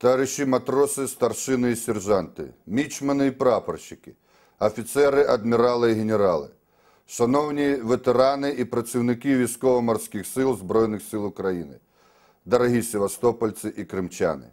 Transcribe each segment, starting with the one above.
товариші матроси, старшини і сержанти, мічмани і прапорщики, офіцери, адмірали і генерали, шановні ветерани і працівники військово-морських сил Збройних сил України, дорогі севастопольці і кримчани.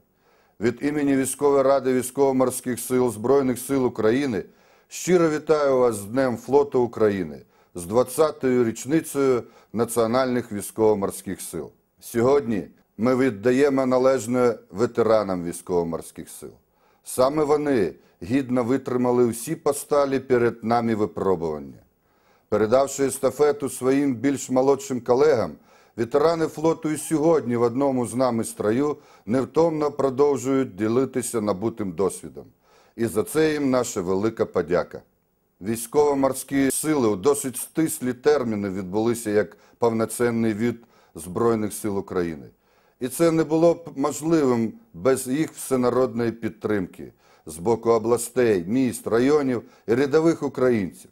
Від імені Військової ради військово-морських сил Збройних сил України щиро вітаю вас з Днем флоту України, з 20-ю річницею Національних військово-морських сил. Сьогодні ми віддаємо належне ветеранам військово-морських сил. Саме вони гідно витримали всі посталі перед нами випробування. Передавши естафету своїм більш молодшим колегам, ветерани флоту і сьогодні в одному з нами строю невтомно продовжують ділитися набутим досвідом. І за це їм наша велика подяка. Військово-морські сили у досить стислі терміни відбулися як повноцінний від Збройних сил України. І це не було б можливим без їх всенародної підтримки з боку областей, міст, районів і рядових українців.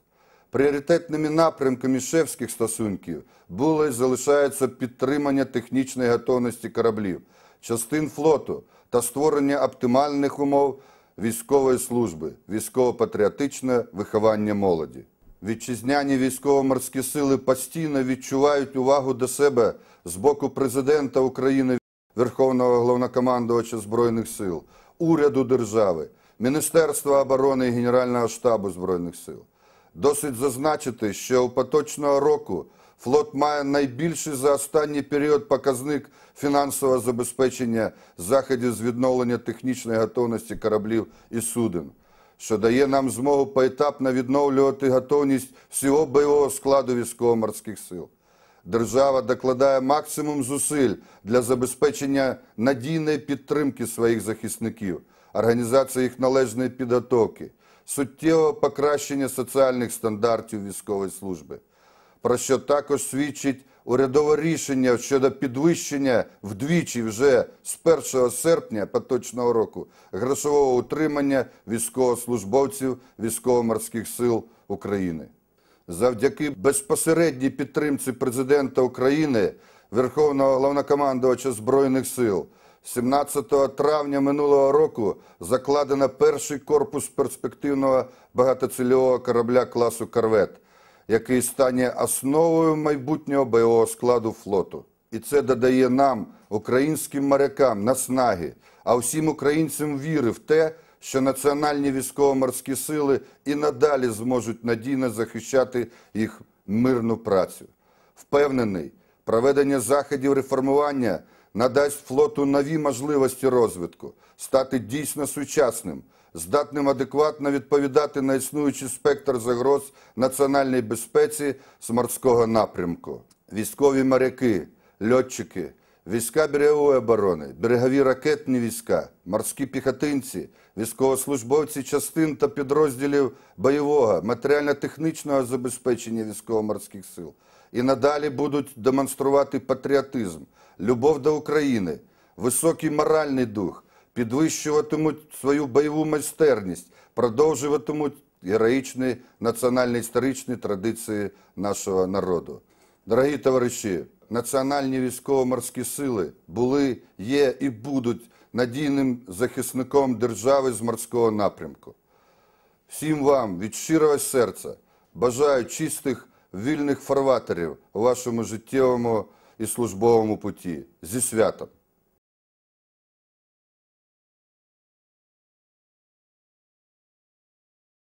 Пріоритетними напрямками шефських стосунків було і залишається підтримання технічної готовності кораблів, частин флоту та створення оптимальних умов військової служби, військово-патріотичне виховання молоді. Вітчизняні військово-морські сили постійно відчувають увагу до себе з боку президента України, Верховного головнокомандувача Збройних сил, уряду держави, Міністерства оборони і Генерального штабу Збройних сил. Досить зазначити, що у поточного року флот має найбільший за останній період показник фінансового забезпечення заходів з відновлення технічної готовності кораблів і суден, що дає нам змогу поетапно відновлювати готовність всього бойового складу військово-морських сил. Держава докладає максимум зусиль для забезпечення надійної підтримки своїх захисників, організації їх належної підготовки, суттєвого покращення соціальних стандартів військової служби, про що також свідчить урядове рішення щодо підвищення вдвічі вже з 1 серпня поточного року грошового утримання військовослужбовців військово-морських сил України. Завдяки безпосередній підтримці президента України, Верховного головнокомандувача Збройних сил, 17 травня минулого року закладено перший корпус перспективного багатоцільового корабля класу Корвет, який стане основою майбутнього бойового складу флоту. І це додає нам, українським морякам, наснаги, а всім українцям віри в те, що національні військово-морські сили і надалі зможуть надійно захищати їх мирну працю. Впевнений, проведення заходів реформування надасть флоту нові можливості розвитку, стати дійсно сучасним, здатним адекватно відповідати на існуючий спектр загроз національної безпеці з морського напрямку. Військові моряки, льотчики, війська берегової оборони, берегові ракетні війська, морські піхотинці, військовослужбовці частин та підрозділів бойового, матеріально-технічного забезпечення військово-морських сил і надалі будуть демонструвати патріотизм, любов до України, високий моральний дух, підвищуватимуть свою бойову майстерність, продовжуватимуть героїчні національно-історичні традиції нашого народу. Дорогі товариші, національні військово-морські сили були, є і будуть надійним захисником держави з морського напрямку. Всім вам від щирого серця бажаю чистих вільних фарватерів у вашому життєвому і службовому путі. Зі святом!